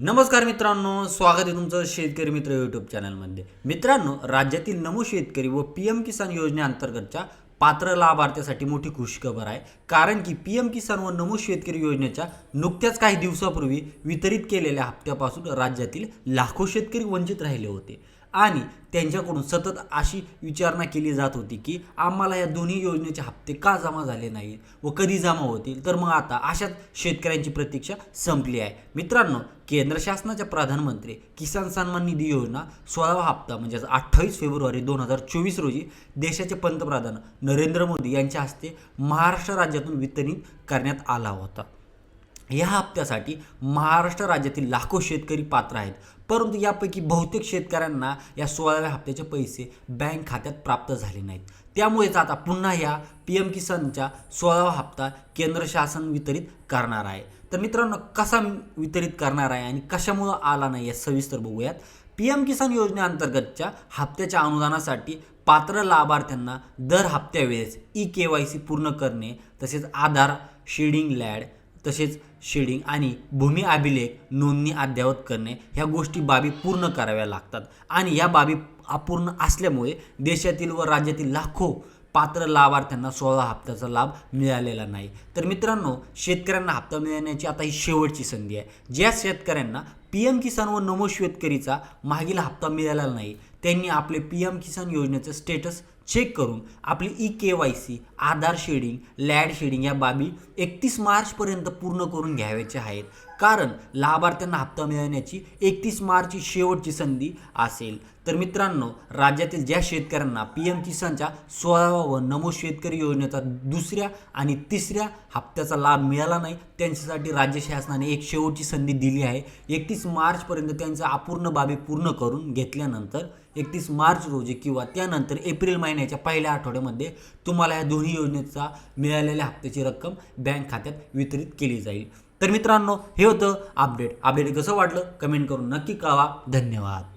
नमस्कार मित्रांनो स्वागत आहे तुमचं शेतकरी मित्र यूट्यूब चॅनलमध्ये मित्रांनो राज्यातील नमो शेतकरी व पी एम किसान योजनेअंतर्गतच्या पात्र लाभार्थ्यासाठी मोठी खुशखबर आहे. कारण की पी एम किसान व नमो शेतकरी योजनेच्या नुकत्याच काही दिवसापूर्वी वितरित केलेल्या हप्त्यापासून राज्यातील लाखो शेतकरी वंचित राहिले होते. आणि त्यांच्याकडून सतत अशी विचारणा केली जात होती की आम्हाला या दोन्ही योजनेचे हप्ते का जमा झाले नाहीत व कधी जमा होतील? तर मग आता अशाच शेतकऱ्यांची प्रतीक्षा संपली आहे. मित्रांनो केंद्र शासनाच्या प्रधानमंत्री किसान सन्मान निधी योजना सोळावा हप्ता म्हणजेच अठ्ठावीस फेब्रुवारी दोन हजार चोवीस रोजी देशाचे पंतप्रधान नरेंद्र मोदी यांच्या हस्ते महाराष्ट्र राज्यातून वितरित करण्यात आला होता. या हप्त्यासाठी महाराष्ट्र राज्यातील लाखो शेतकरी पात्र आहेत. परंतु यापैकी बहुतेक शेतकऱ्यांना या सोळाव्या हप्त्याचे पैसे बँक खात्यात प्राप्त झाले नाहीत. त्यामुळेच आता पुन्हा या पी एम किसानच्या सोळावा हप्ता केंद्र शासन वितरित करणार आहे. तर मित्रांनो कसा वितरित करणार आहे आणि कशामुळं आला नाही या सविस्तर बघूयात. पी एम किसान योजनेअंतर्गतच्या हप्त्याच्या अनुदानासाठी पात्र लाभार्थ्यांना दर हप्त्यावेळेस ई के वाय सी पूर्ण करणे तसेच आधार शेडिंग लॅड तसेच शेडिंग आणि भूमी अभिलेख नोंदणी अद्ययावत करणे ह्या गोष्टी बाबी पूर्ण कराव्या लागतात. आणि या बाबी अपूर्ण असल्यामुळे देशातील व राज्यातील लाखो पात्र लाभार्थ्यांना सोळा हप्त्याचा लाभ मिळालेला नाही. तर मित्रांनो शेतकऱ्यांना हप्ता मिळण्याची आता ही शेवटची संधी आहे. ज्या शेतकऱ्यांना पी एम किसान व नमो शेतकरीचा मागील हप्ता मिळालेला नाही त्यांनी आपले पी एम किसान योजनेचं स्टेटस चेक करून आपली e K Y C Aadhaar seeding land seeding या बाबी एकतीस मार्चपर्यंत पूर्ण करून घ्यावयाच्या आहेत. कारण लाभार्थ्यांना हप्ता मिळवण्याची एकतीस मार्चची शेवटची संधी असेल. तर मित्रांनो राज्यातील ज्या शेतकऱ्यांना पी एम किसानच्या सोळावा व नमो शेतकरी योजनेचा दुसऱ्या आणि तिसऱ्या हप्त्याचा लाभ मिळाला नाही त्यांच्यासाठी राज्य शासनाने एक शेवटची संधी दिली आहे. एकतीस मार्चपर्यंत त्यांच्या अपूर्ण बाबी पूर्ण करून घेतल्यानंतर एकतीस मार्च रोजी किंवा त्यानंतर एप्रिल महिन्याच्या पहिल्या आठवड्यामध्ये तुम्हाला या दोन्ही योजनेचा मिळालेल्या हप्त्याची रक्कम बँक खात्यात वितरित केली जाईल. तर मित्रांनो हे होतं अपडेट. अपडेट कसं वाटलं? कमेंट करून नक्की कळवा. धन्यवाद.